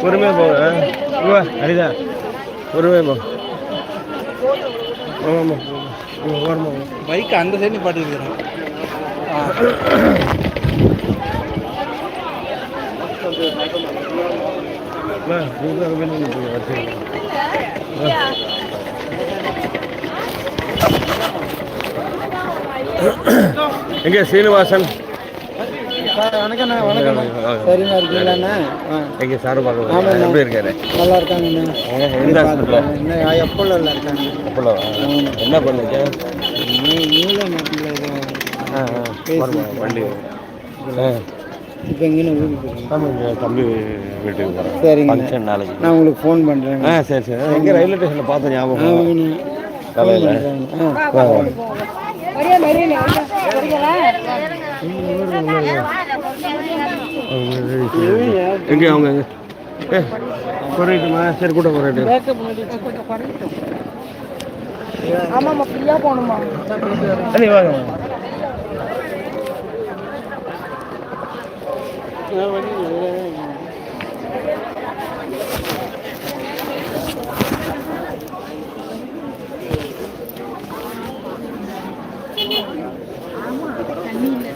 பொறுமையாக போங்க அரிதா பொறுமையாக போ. ஆமாம் ஓரமாக பைக் அந்த சைடு நிப்பாட்டி இருக்கிறேன் எங்கே சீனிவாசன்? வணக்கண்ணா வணக்கண்ணா சரிண்ணா இருக்கீங்களாண்ணா? ஆ. எங்கே சாரு ஆமாண்ணா. எப்படி இருக்காரு? நல்லா இருக்காங்கண்ணா. எந்த ஹாஸ்பிட்டலில் என்ன எப்போ நல்லா இருக்காங்க? அப்போலோ என்ன பண்ணுங்க மூளை மாட்டில் இது? ஆ ஆ. வருமா வண்டி. இப்போ ஊருக்கு தம்பி வீட்டுக்கு போகிறேன் சரிங்க ஃபங்க்ஷன் நாளைக்கு. நான் உங்களுக்கு ஃபோன் பண்ணுறேங்க ஆ சரி சரி. எங்கே ரயில்வே ஸ்டேஷனில் பார்த்த ஞாபகம் காலையில் ஆ எங்கே அவங்க எங்கே? ஏ குறையட்டுமா சரி கூட குறையட்டும் ஆமாம்மா ஃப்ரீயாக போகணுமா வாங்க. Vamos, también.